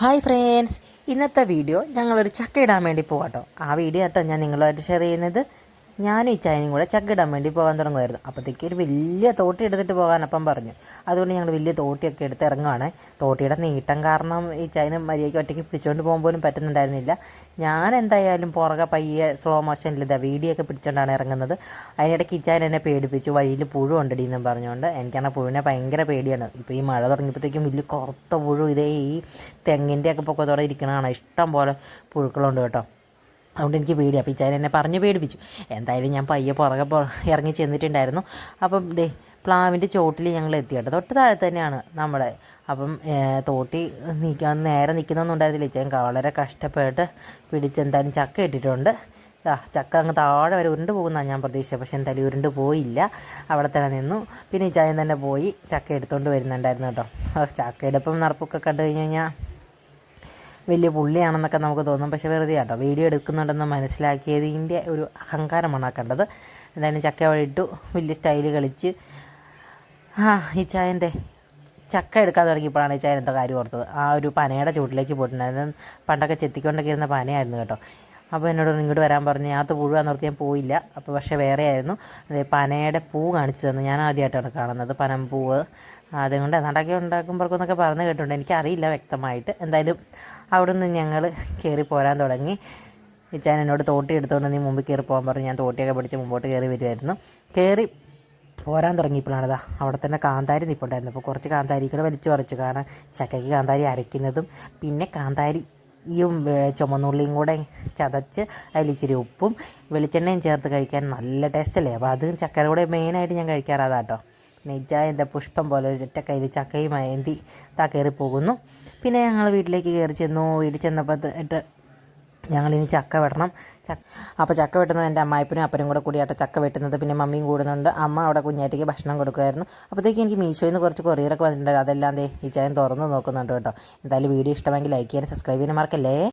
Hi friends. ഇന്നത്തെ video ഞങ്ങളൊരു ചക്ക ഇടാൻ വേണ്ടി കേട്ടോ ആ വീഡിയോ കേട്ടോ ഞാൻ നിങ്ങളുമായിട്ട് ഷെയർ ചെയ്യുന്നത്. ഞാനും ഈ ചൈനയും കൂടെ ചക്കിടാൻ വേണ്ടി പോകാൻ തുടങ്ങുമായിരുന്നു. അപ്പോഴത്തേക്ക് ഒരു വലിയ തോട്ടി എടുത്തിട്ട് പോകാൻ അപ്പം പറഞ്ഞു. അതുകൊണ്ട് ഞങ്ങൾ വലിയ തോട്ടിയൊക്കെ എടുത്ത് ഇറങ്ങുവാണ്. തോട്ടിയുടെ നീട്ടം കാരണം ഈ ചൈന മര്യാദയ്ക്ക് ഒറ്റയ്ക്ക് പിടിച്ചുകൊണ്ട് പോകാൻ പോലും പറ്റുന്നുണ്ടായിരുന്നില്ല. ഞാൻ എന്തായാലും പുറകെ പയ്യെ സ്ലോ മോഷനിൽ ഇതാ വീഡിയോ ഒക്കെ പിടിച്ചുകൊണ്ടാണ് ഇറങ്ങുന്നത്. അതിനിടയ്ക്ക് ഈ ചൈന എന്നെ പേടിപ്പിച്ചു. വഴിയിൽ പുഴു ഉണ്ടടി എന്നും പറഞ്ഞുകൊണ്ട് എനിക്കാണ് പുഴുവിനെ ഭയങ്കര പേടിയാണ്. ഇപ്പോൾ ഈ മഴ തുടങ്ങിയപ്പോഴത്തേക്കും വലിയ കറുത്ത പുഴു. ഇതേ ഈ തെങ്ങിന്റെയൊക്കെ പൊക്കത്തോടെ ഇരിക്കണതാണ് ഇഷ്ടം പോലെ പുഴുക്കളുണ്ട് കേട്ടോ. അതുകൊണ്ട് എനിക്ക് പേടി അപ്പോൾ ഇച്ചാൻ എന്നെ പറഞ്ഞ് പേടിപ്പിച്ചു. എന്തായാലും ഞാൻ പയ്യെ പുറകെ ഇറങ്ങി ചെന്നിട്ടുണ്ടായിരുന്നു. അപ്പം ദേ പ്ലാവിന്റെ ചോട്ടിൽ ഞങ്ങൾ എത്തി കേട്ടോ. തൊട്ട് താഴെ തന്നെയാണ് നമ്മുടെ. അപ്പം തോട്ടി നിൽക്കാൻ നേരെ നിൽക്കുന്നൊന്നും ഉണ്ടായിരുന്നില്ല ഇച്ചാൻ വളരെ കഷ്ടപ്പെട്ട് പിടിച്ച് എന്തായാലും ചക്ക ഇട്ടിട്ടുണ്ട്. ആ ചക്ക അങ്ങ് താഴെ വരെ ഉരുണ്ട് പോകുന്നതാണ് ഞാൻ പ്രതീക്ഷിച്ചത്. പക്ഷെ എന്തായാലും ഉരുണ്ട് പോയില്ല. അവിടെ തന്നെ നിന്നു. പിന്നെ ഇച്ചായൻ തന്നെ പോയി ചക്ക എടുത്തുകൊണ്ട് വരുന്നുണ്ടായിരുന്നു കേട്ടോ. ചക്കയുടെ ഇപ്പം എടുപ്പം നടപ്പൊക്കെ കണ്ടു കഴിഞ്ഞ് കഴിഞ്ഞാൽ വലിയ പുള്ളിയാണെന്നൊക്കെ നമുക്ക് തോന്നും. പക്ഷേ വെറുതെ കേട്ടോ വീഡിയോ എടുക്കുന്നുണ്ടെന്ന് മനസ്സിലാക്കിയതിന്റെ ഒരു അഹങ്കാരമാണ് ആ കണ്ടത്. എന്തായാലും ചക്ക ഇട്ടു. വലിയ സ്റ്റൈൽ കളിച്ച്. ആ ഈ ചായന്റെ ചക്ക എടുക്കാൻ തുടങ്ങിയപ്പോഴാണ് ഈ ചായൻ എന്താ കാര്യം ഓർത്തത്. ആ ഒരു പനയുടെ ചൂട്ടിലേക്ക് പോയിട്ടുണ്ടായിരുന്നു പണ്ടൊക്കെ ചെത്തിക്കൊണ്ടൊക്കെ ഇരുന്ന പനയായിരുന്നു കേട്ടോ. അപ്പോൾ എന്നോട് ഇങ്ങോട്ട് വരാൻ പറഞ്ഞു. ഞാത്ത പുഴുവാന്ന് ഓർത്ത് ഞാൻ പോയില്ല. അപ്പോൾ പക്ഷേ വേറെ ആയിരുന്നു. അതെ പനയുടെ പൂ കാണിച്ചു തന്നു. ഞാൻ ആദ്യമായിട്ടാണ് കാണുന്നത് പനമ്പൂവ് അതുകൊണ്ട് നടക്കി ഉണ്ടാക്കുമ്പോഴൊക്കെ പറഞ്ഞു കേട്ടിട്ടുണ്ട്. എനിക്കറിയില്ല വ്യക്തമായിട്ട്. എന്തായാലും അവിടെ നിന്ന് ഞങ്ങൾ കയറി പോരാൻ തുടങ്ങി. ഇച്ചാൻ എന്നോട് തോട്ടി എടുത്തുകൊണ്ട് നീ മുമ്പിൽ കയറി പോകാൻ പറഞ്ഞു. ഞാൻ തോട്ടിയൊക്കെ പിടിച്ച് മുമ്പോട്ട് കയറി വരുമായിരുന്നു കയറി പോരാൻ തുടങ്ങിയപ്പോഴാണിതാ അവിടെ തന്നെ കാന്താരി നിൽപ്പുണ്ടായിരുന്നു അപ്പോൾ കുറച്ച് കാന്താരി കൂടെ വലിച്ചു പറിച്ചു. കാരണം ചക്കയ്ക്ക് കാന്താരി അരയ്ക്കുന്നതും പിന്നെ കാന്താരി വേ- ചുമന്നുള്ളിയും കൂടെ ചതച്ച് അതിലിച്ചിരി ഉപ്പും വെളിച്ചെണ്ണയും ചേർത്ത് കഴിക്കാൻ നല്ല ടേസ്റ്റ് അല്ലേ അപ്പോൾ അത് ചക്കയുടെ കൂടെ മെയിനായിട്ട് ഞാൻ കഴിക്കാറ് അതാട്ടോ. എന്താ പുഷ്പം പോലെ ഒരൊറ്റ കയ്യിൽ ചക്കയും ഏന്തി താ കയറി പോകുന്നു പിന്നെ ഞങ്ങൾ വീട്ടിലേക്ക് കയറി ചെന്നു. വീട്ടിൽ ചെന്നപ്പോഴത്തെ ഞങ്ങളിനി ചക്ക വെട്ടണം ചക്ക അപ്പോൾ ചക്ക വെട്ടുന്നത് എന്റെ അമ്മായിപ്പനും അപ്പനും കൂടെ കൂടിയാട്ട ചക്ക വെട്ടുന്നത്. പിന്നെ മമ്മിയും കൂടുന്നുണ്ട്. അമ്മ അവിടെ കുഞ്ഞാറ്റയ്ക്ക് ഭക്ഷണം കൊടുക്കുമായിരുന്നു അപ്പോഴത്തേക്ക് എനിക്ക് മീഷോയിൽ നിന്ന് കുറച്ച് കൊറിയറൊക്കെ വന്നിട്ടുണ്ടായിരുന്നു. അതെല്ലാം ദേ ഈ ചായം തുറന്ന് നോക്കുന്നുണ്ട് കേട്ടോ. എന്തായാലും വീഡിയോ ഇഷ്ടമെങ്കിൽ ലൈക്ക് ചെയ്യാനും സബ്സ്ക്രൈബ് ചെയ്യാനും മറക്കല്ലേ?